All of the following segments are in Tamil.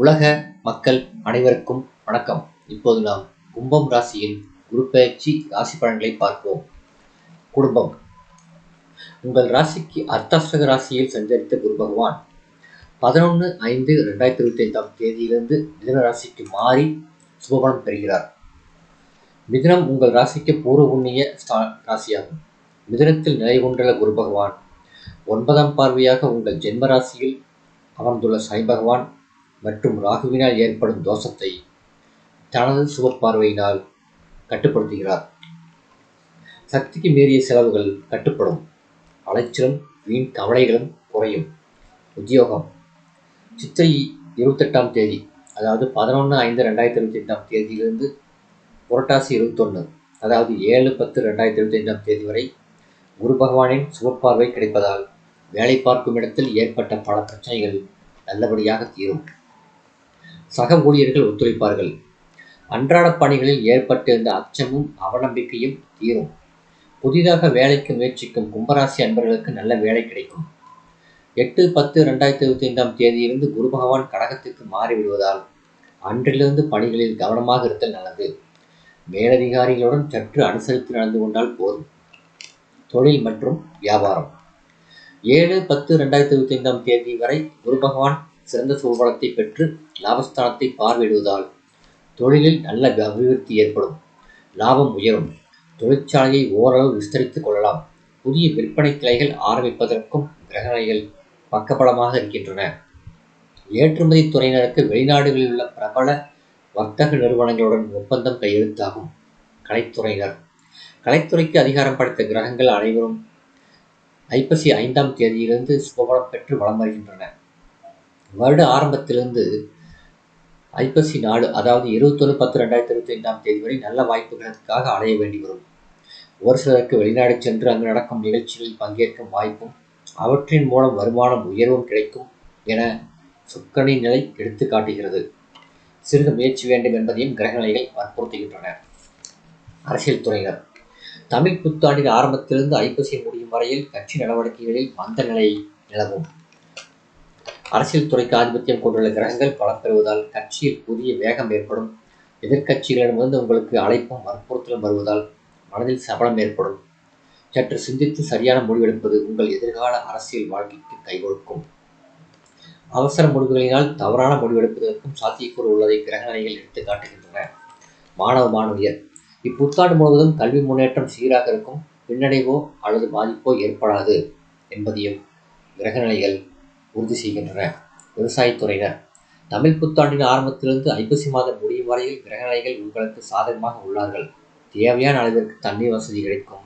உலக மக்கள் அனைவருக்கும் வணக்கம். இப்போது நாம் கும்பம் ராசியின் குருப்பெயர்ச்சி ராசி பலன்களை பார்ப்போம். குடும்பம். உங்கள் ராசிக்கு அர்த்தாஷ்டக ராசியில் சஞ்சரித்த குரு பகவான் பதினொன்று ஐந்து ரெண்டாயிரத்தி இருபத்தி ஐந்தாம் தேதியிலிருந்து மிதன ராசிக்கு மாறி சுபபலம் பெறுகிறார். மிதனம் உங்கள் ராசிக்கு பூர்வ புண்ணிய ராசியாகும். மிதனத்தில் நிலை கொண்டுள்ள குரு பகவான் ஒன்பதாம் பார்வையாக உங்கள் ஜென்ம ராசியில் அமர்ந்துள்ள சாய் பகவான் மற்றும் ராகுவினால் ஏற்படும் தோஷத்தை தனது சுப பார்வையினால் கட்டுப்படுத்துகிறார். சக்திக்கு மீறிய செலவுகள் கட்டுப்படும். அலைச்சலும் வீண் கவலைகளும் குறையும். உத்தியோகம். சித்திரை இருபத்தெட்டாம் தேதி அதாவது பதினொன்று ஐந்து ரெண்டாயிரத்தி இருபத்தி ஐந்தாம் தேதியிலிருந்து புரட்டாசி இருபத்தொன்று அதாவது ஏழு பத்து ரெண்டாயிரத்தி இருபத்தி ஐந்தாம் தேதி வரை குரு பகவானின் சுபப்பார்வை கிடைப்பதால் வேலை பார்க்கும் இடத்தில் ஏற்பட்ட பல பிரச்சனைகள் நல்லபடியாக தீரும். சக ஊழியர்கள் ஒத்துழைப்பார்கள். அன்றாட பணிகளில் ஏற்பட்டிருந்த அச்சமும் அவநம்பிக்கையும் தீரும். புதிதாக வேலைக்கு முயற்சிக்கும் கும்பராசி அன்பர்களுக்கு நல்ல வேலை கிடைக்கும். எட்டு பத்து ரெண்டாயிரத்தி இருபத்தி ஐந்தாம் தேதியிலிருந்து குரு பகவான் கடகத்துக்கு மாறிவிடுவதால் அன்றிலிருந்து பணிகளில் கவனமாக இருத்தல் நல்லது. மேலதிகாரிகளுடன் சற்று அனுசரித்து நடந்து கொண்டால் போதும். தொழில் மற்றும் வியாபாரம். ஏழு பத்து ரெண்டாயிரத்தி இருபத்தி ஐந்தாம் தேதி வரை குரு பகவான் சிறந்த சுபபலத்தை பெற்று லாபஸ்தானத்தை பார்வையிடுவதால் தொழிலில் நல்ல அபிவிருத்தி ஏற்படும். லாபம் உயரும். தொழிற்சாலையை ஓரளவு விஸ்தரித்துக் கொள்ளலாம். புதிய விற்பனை கிளைகள் ஆரம்பிப்பதற்கும் கிரகணைகள் பக்கபலமாக இருக்கின்றன. ஏற்றுமதி துறையினருக்கு வெளிநாடுகளில் உள்ள பிரபல வர்த்தக நிறுவனங்களுடன் ஒப்பந்தம் கையெழுத்தாகும். கலைத்துறையினர். கலைத்துறைக்கு அதிகாரம் படைத்த கிரகங்கள் அனைவரும் ஐப்பசி ஐந்தாம் தேதியிலிருந்து சுபபலம் பெற்று வலம் வருகின்றன. வருட ஆரம்பத்திலிருந்து ஐப்பசி நாடு அதாவது இருபத்தொன்று பத்து ரெண்டாயிரத்தி இருபத்தி ஐந்தாம் தேதி வரை நல்ல வாய்ப்புகளுக்காக அடைய வேண்டி வரும். ஒரு சிலருக்கு வெளிநாடு சென்று அங்கு நடக்கும் நிகழ்ச்சிகளில் பங்கேற்கும் வாய்ப்பும் அவற்றின் மூலம் வருமானம் உயர்வும் கிடைக்கும் என சுக்கனின் நிலை எடுத்து காட்டுகிறது. சிறிது முயற்சி வேண்டும் என்பதையும் கிரகநிலைகள் வற்புறுத்துகின்றன. அரசியல் துறையினர். தமிழ் புத்தாண்டின் ஆரம்பத்திலிருந்து ஐப்பசி முடியும் வரையில் கட்சி நடவடிக்கைகளில் மந்த நிலை நிலவும். அரசியல் துறைக்கு ஆதிபத்தியம் கொண்டுள்ள கிரகங்கள் பலம் பெறுவதால் கட்சியில் புதிய வேகம் ஏற்படும். எதிர்கட்சிகளிடமிருந்து உங்களுக்கு அழைப்பும் வற்புறுத்தலும் வருவதால் மனதில் சபலம் ஏற்படும். சற்று சிந்தித்து சரியான முடிவெடுப்பது உங்கள் எதிர்கால அரசியல் வாழ்க்கைக்கு கைகொடுக்கும் அவசர முடிவுகளினால் தவறான முடிவெடுப்பதற்கும் சாத்தியக்கூறு உள்ளதை கிரகணிகள் எடுத்து காட்டுகின்றன. மாணவ மாணவியர் இப்புத்தாண்டு முழுவதும் கல்வி முன்னேற்றம் சீராக இருக்கும் பின்னடைவோ அல்லது பாதிப்போ ஏற்படாது என்பதையும் கிரகநிலைகள் உறுதி செய்கின்றன. விவசாயத்துறையினர் தமிழ் புத்தாண்டின் ஆரம்பத்திலிருந்து ஐப்பசி மாதம் முடியும் வரையில் கிரகநிலைகள் உங்களுக்கு சாதகமாக உள்ளார்கள். தேவையான அளவிற்கு தண்ணீர் வசதி கிடைக்கும்.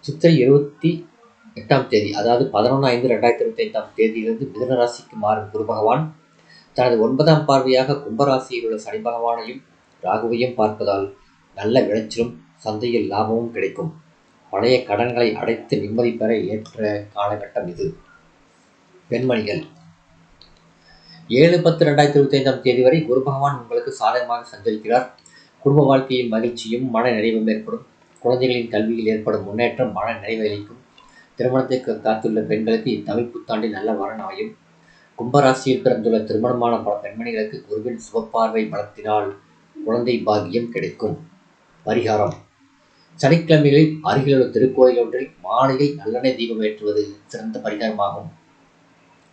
சித்திரை இருபத்தி எட்டாம் தேதி அதாவது பதினொன்று ஐந்து ரெண்டாயிரத்தி இருபத்தி ஐந்தாம் தேதியிலிருந்து மிதன ராசிக்கு மாறும் குரு பகவான். தனது ஒன்பதாம் பார்வையாக கும்பராசியில் உள்ள சனி பகவானையும் ராகுவையும் பார்ப்பதால் நல்ல விளைச்சலும் சந்தையில் லாபமும் கிடைக்கும். பழைய கடன்களை அடைத்து நிம்மதி பெற ஏற்ற காலகட்டம் இது. பெண்மணிகள். ஏழு பத்து ரெண்டாயிரத்தி இருபத்தி ஐந்தாம் தேதி வரை குரு பகவான் உங்களுக்கு சாதகமாக சஞ்சரிக்கிறார். குடும்ப வாழ்க்கையில் மகிழ்ச்சியும் மன நிறைவும் ஏற்படும். குழந்தைகளின் கல்வியில் ஏற்படும் முன்னேற்றம் மன நிறைவளிக்கும் திருமணத்திற்கு காத்துள்ள பெண்களுக்கு இத்தமிழ் புத்தாண்டில் நல்ல வரன் அமையும். கும்பராசியில் பிறந்துள்ள திருமணமான பல பெண்மணிகளுக்கு குருவின் சுபப்பார்வை பலத்தினால் குழந்தை பாக்கியம் கிடைக்கும். பரிகாரம். சனிக்கிழமைகளில் அருகிலுள்ள திருக்கோயில் ஒன்றில் மாலையில் நல்லெண்ணெய் தீபம் ஏற்றுவது சிறந்த பரிகாரமாகும்.